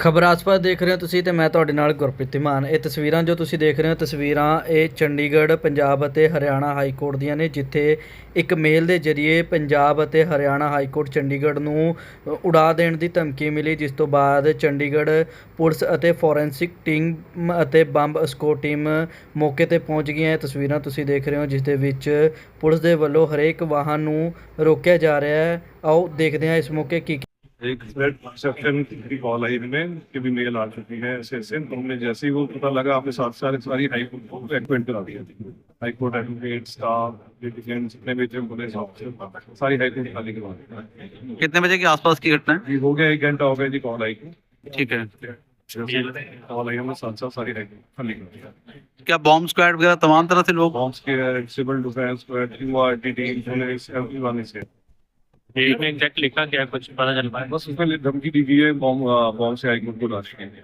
ਖਬਰ ਆਸਪਾਸ ਦੇਖ ਰਹੇ ਹੋ ਤੁਸੀਂ ਤੇ ਮੈਂ ਤੁਹਾਡੇ ਨਾਲ ਗੁਰਪ੍ਰੀਤ ਧੀਮਾਨ ਇਹ ਤਸਵੀਰਾਂ ਜੋ ਤੁਸੀਂ ਦੇਖ ਰਹੇ ਹੋ, ਤਸਵੀਰਾਂ ਇਹ ਚੰਡੀਗੜ੍ਹ, ਪੰਜਾਬ ਅਤੇ ਹਰਿਆਣਾ ਹਾਈ ਕੋਰਟ ਦੀਆਂ ਨੇ, ਜਿੱਥੇ ਇੱਕ ਮੇਲ ਦੇ ਜ਼ਰੀਏ ਪੰਜਾਬ ਅਤੇ ਹਰਿਆਣਾ ਹਾਈ ਕੋਰਟ ਚੰਡੀਗੜ੍ਹ ਨੂੰ ਉਡਾ ਦੇਣ ਦੀ ਧਮਕੀ ਮਿਲੀ, ਜਿਸ ਤੋਂ ਬਾਅਦ ਚੰਡੀਗੜ੍ਹ ਪੁਲਿਸ ਅਤੇ ਫੋਰੈਂਸਿਕ ਟੀਮ ਅਤੇ ਬੰਬ ਸਕੋ ਟੀਮ ਮੌਕੇ ਤੇ ਪਹੁੰਚ ਗਈਆਂ। ਇਹ ਤਸਵੀਰਾਂ ਤੁਸੀਂ ਦੇਖ ਰਹੇ ਹੋ, ਜਿਸ ਦੇ ਵਿੱਚ ਪੁਲਿਸ ਦੇ ਵੱਲੋਂ ਹਰੇਕ ਵਾਹਨ ਨੂੰ ਰੋਕਿਆ ਜਾ ਰਿਹਾ ਹੈ। ਆਓ ਦੇਖਦੇ ਹਾਂ ਇਸ ਮੌਕੇ ਕੀ एक थ्रेड एक्सेप्शन की कॉल आई हमें कि भी मेल आ चुकी है ऐसे ऐसे। तो हमने जैसे ही वो पता लगा आपने साथ सारे सारी हाई कोर्ट को एक्वेंट करा दिया। हाई कोर्ट एडवोकेट स्टाफ जितने भी थे पुलिस ऑफिसर सारी हाई कोर्ट खाली करवा दी। कितने बजे के आसपास की घटना है? हो गया एक घंटा हो गया जी कॉल आई। ठीक है। क्या बॉम्ब स्क्वाड वगैरह तमाम तरह से लोग बॉम्ब्स के civil defence URT team police everyone is here इसमें एग्जैक्ट लिखा क्या कुछ पता चल पाया। बस उसमें धमकी दी गई है बॉम्ब से हाई कोर्ट को लाने के लिए।